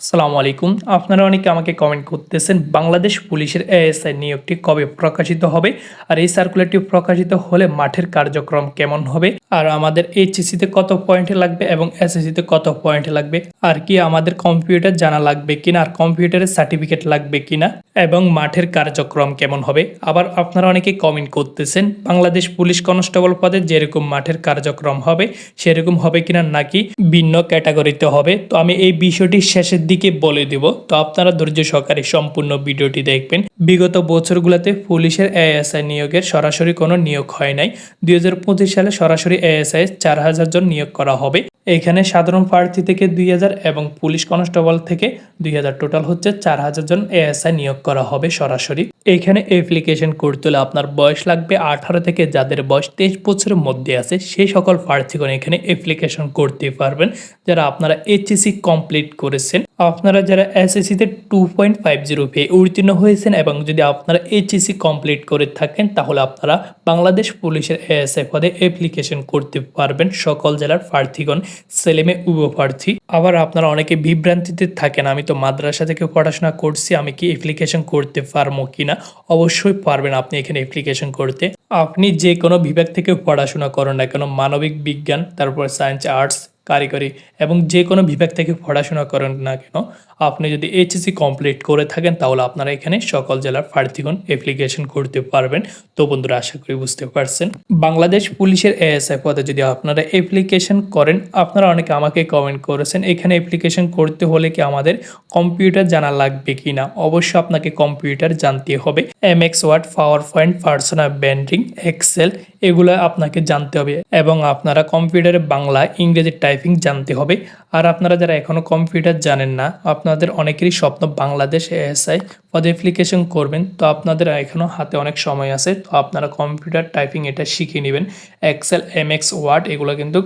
আসসালামু আলাইকুম। আপনারা অনেকে আমাকে কমেন্ট করতেছেন, বাংলাদেশ পুলিশের এএসআই নিয়োগটি কবে প্রকাশিত হবে? আর এই সার্কুলারটি প্রকাশিত হলে মাঠের কার্যক্রম কেমন হবে? আর আমাদের এইচএসিতে কত পয়েন্ট লাগবে এবং এসএসসিতে কত পয়েন্ট লাগবে? আর কি আমাদের কম্পিউটার জানা লাগবে কিনা? আর কম্পিউটারের সার্টিফিকেট লাগবে কিনা? এবং মাঠের কার্যক্রম কেমন হবে? আবার আপনারা অনেকে কমেন্ট করতেছেন, বাংলাদেশ পুলিশ কনস্টেবল পদে যেরকম মাঠের কার্যক্রম হবে, সেরকম হবে কিনা নাকি ভিন্ন ক্যাটাগরিতে হবে? তো আমি এই বিষয়টি শেষের দিকে বলে দেব। তো আপনারা ধৈর্য সহকারে সম্পূর্ণ ভিডিওটি দেখবেন। বিগত বছরগুলোতে পুলিশের এএসআই নিয়োগের সরাসরি কোনো নিয়োগ হয় নাই। দুই হাজার পঁচিশ সালে সরাসরি এএসআই চার হাজার জন নিয়োগ করা হবে। এখানে সাধারণ প্রার্থী থেকে দুই হাজার এবং পুলিশ কনস্টেবল থেকে দুই হাজার টোটাল হচ্ছে চার হাজার জন এএসআই নিয়োগ করা হবে সরাসরি। এখানে অ্যাপ্লিকেশন করতে হলে আপনার বয়স লাগবে আঠারো থেকে যাদের বয়স তেইশ বছরের মধ্যে আছে সেই সকল প্রার্থীগণ এখানে অ্যাপ্লিকেশন করতে পারবেন। যারা আপনারা এইচএসসি কমপ্লিট করেছেন আপনারা যারা এসএসসিতে টু পয়েন্ট ফাইভ জিরো পেয়ে উত্তীর্ণ হয়েছেন এবং যদি আপনারা এইচএসসি কমপ্লিট করে থাকেন, তাহলে আপনারা বাংলাদেশ পুলিশের এএসআই পদে অ্যাপ্লিকেশন করতে পারবেন। সকল জেলার প্রার্থীগণ ছেলেমে উপ প্রার্থী। আবার আপনারা অনেকে বিভ্রান্তিতে থাকেন, আমি তো মাদ্রাসা থেকে পড়াশোনা করছি, আমি কি অ্যাপ্লিকেশন করতে পারব কিনা? অবশ্যই পারবেন আপনি এখানে অ্যাপ্লিকেশন করতে। আপনি যে কোনো বিভাগ থেকে পড়াশোনা করেন না কেন, মানবিক বিজ্ঞান, তারপর সায়েন্স আর্টস কারিগরি এবং যে কোনো বিভাগ থেকে পড়াশোনা করেন না কেন, আপনি যদি এইচএসসি কমপ্লিট করে থাকেন, তাহলে আপনারা এখানে সকল জেলার প্রার্থীগণ অ্যাপ্লিকেশন করতে পারবেন। তো বন্ধুরা, আশা করি বুঝতে পারছেন। বাংলাদেশ পুলিশের এএসআই পদে যদি আপনারা অ্যাপ্লিকেশন করেন, আপনারা অনেকে আমাকে কমেন্ট করেছেন, এখানে অ্যাপ্লিকেশন করতে হলে কি আমাদের কম্পিউটার জানা লাগবে কি না অবশ্যই আপনাকে কম্পিউটার জানতে হবে। M S word PowerPoint personal branding Excel এগুলো আপনাকে জানতে হবে এবং আপনারা কম্পিউটারে বাংলা, ইংরেজি টাইপিং জানতে হবে। আর আপনারা যারা এখনও কম্পিউটার জানেন না, আপনাদের অনেকেরই স্বপ্ন বাংলাদেশ এএসআই পদে অ্যাপ্লিকেশন করবেন। তো আপনাদের এখনও হাতে অনেক সময় আছে, তো আপনারা কম্পিউটার টাইপিং এটা শিখে নেবেন। এক্সেল এম এক্স ওয়ার্ড এগুলো কিন্তু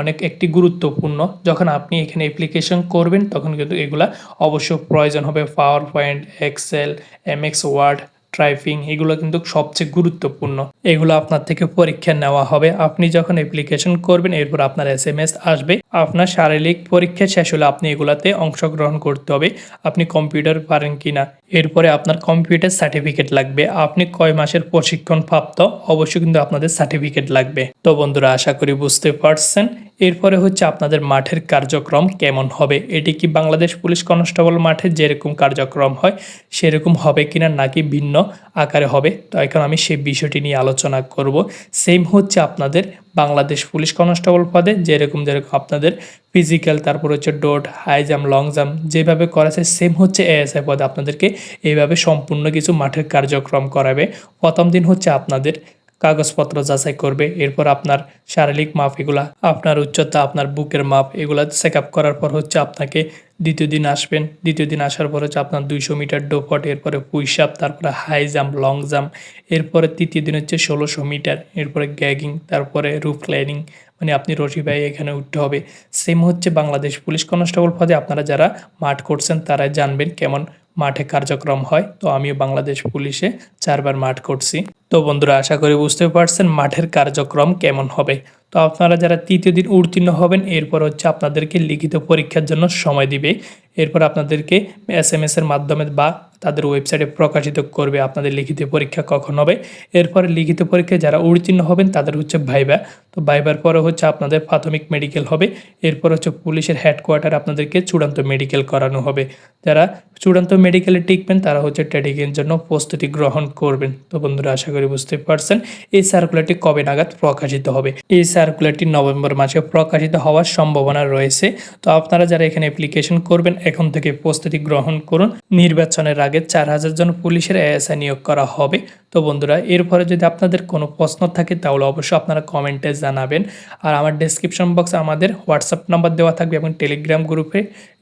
অনেক একটি গুরুত্বপূর্ণ। যখন আপনি এখানে অ্যাপ্লিকেশন করবেন, তখন কিন্তু এগুলা অবশ্য প্রয়োজন হবে। PowerPoint Excel M S word typing এগুলো কিন্তু সবচেয়ে গুরুত্বপূর্ণ। এগুলো আপনার থেকে পরীক্ষা নেওয়া হবে। আপনি যখন অ্যাপ্লিকেশন করবেন, এরপর আপনার এস এম এস আসবে। আপনার শারীরিক পরীক্ষা শেষ হলে আপনি এগুলাতে অংশগ্রহণ করতে হবে। আপনি কম্পিউটার পারেন কিনা। এরপরে আপনার কম্পিউটার সার্টিফিকেট লাগবে। আপনি কয় মাসের প্রশিক্ষণ প্রাপ্ত অবশ্যই কিন্তু আপনাদের সার্টিফিকেট লাগবে। তো বন্ধুরা, আশা করি বুঝতে পারছেন। এরপরে হচ্ছে আপনাদের মাঠের কার্যক্রম কেমন হবে? এটি কি বাংলাদেশ পুলিশ কনস্টেবল মাঠে যেরকম কার্যক্রম হয়, সেরকম হবে কিনা নাকি ভিন্ন আকারে হবে? তো এখন আমি সেই বিষয়টি নিয়ে আলোচনা করব। সেম হচ্ছে আপনাদের বাংলাদেশ পুলিশ কনস্টেবল পদে, যেরকম যেরকম আপনাদের ফিজিক্যাল তারপর হচ্ছে ডোট হাই জাম্প লং জাম্প যেভাবে করাছে সেম হচ্ছে এএসআই পদে আপনাদেরকে এইভাবে সম্পূর্ণ কিছু মাঠের কার্যক্রম করাবে। প্রথম দিন হচ্ছে আপনাদের কাগজপত্র যাচাই করবে, এরপর আপনার শারীরিক মাপ এগুলা, আপনার উচ্চতা, আপনার বুকের মাপ এগুলা চেক আপ করার পর হচ্ছে আপনাকে দ্বিতীয় দিন আসবেন। দ্বিতীয় দিন আসার পর হচ্ছে আপনার দুইশো মিটার ডোপট এরপরে পুইসাপ তারপরে হাই জাম্প লং জাম্প এরপরে তৃতীয় দিন হচ্ছে ষোলোশো মিটার, এরপরে গ্যাগিং তারপরে রুফ ক্লাইনিং মানে আপনি রশি ভাই এখানে উঠতে হবে। সেম হচ্ছে বাংলাদেশ পুলিশ কনস্টেবল পদে, আপনারা যারা মাঠ করছেন তারাই জানবেন কেমন মাঠে কার্যক্রম হয়। তো আমিও বাংলাদেশ পুলিশে চারবার মাঠ করছি। তো বন্ধুরা, আশা করি বুঝতে পারছেন মাঠের কার্যক্রম কেমন হবে। তো আপনারা যারা তৃতীয় দিন উত্তীর্ণ হবেন, এরপর হচ্ছে আপনাদেরকে লিখিত পরীক্ষার জন্য সময় দিবে। এরপর আপনাদেরকে এস এম এস এর মাধ্যমে বা তাদের ওয়েবসাইটে প্রকাশিত করবে, আপনাদের লিখিত পরীক্ষা কখন হবে। এরপরে লিখিত পরীক্ষায় যারা উত্তীর্ণ হবেন, তাদের হচ্ছে ভাইবা। তো ভাইবার পরে হচ্ছে আপনাদের প্রাথমিক মেডিকেল হবে। এরপর হচ্ছে পুলিশের হেডকোয়ার্টার আপনাদেরকে চূড়ান্ত মেডিকেল করানো হবে। যারা চূড়ান্ত মেডিকেলে টিকবেন, তারা হচ্ছে ট্রেডিংয়ের জন্য প্রস্তুতি গ্রহণ করবেন। তো বন্ধুরা, আশা করি বুঝতে পারছেন এই সার্কুলারটি কবে নাগাদ প্রকাশিত হবে। এই সার্কুলারটি নভেম্বর মাসে প্রকাশিত হওয়ার সম্ভাবনা রয়েছে। তো আপনারা যারা এখানে অ্যাপ্লিকেশন করবেন এখন থেকে প্রস্তুতি গ্রহণ করুন। নির্বাচনের আগে চার হাজার জন পুলিশের এএসআই নিয়োগ করা হবে। তো বন্ধুরা, এরপরে যদি আপনাদের কোনো প্রশ্ন থাকে, তাহলে অবশ্যই আপনারা কমেন্টে জানাবেন। আর আমার ডেসক্রিপশন বক্সে আমাদের হোয়াটসঅ্যাপ নাম্বার দেওয়া থাকবে এবং টেলিগ্রাম গ্রুপে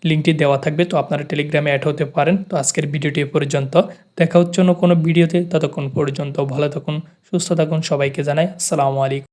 লিঙ্কটি দেওয়া থাকবে। তো আপনারা টেলিগ্রামে অ্যাড হতে পারেন। তো আজকের ভিডিওটি পর্যন্ত। দেখা হচ্ছে অন্য কোনো ভিডিওতে। ততক্ষণ পর্যন্ত ভালো থাকুন, সুস্থ থাকুন। সবাইকে জানাই আসসালামু আলাইকুম।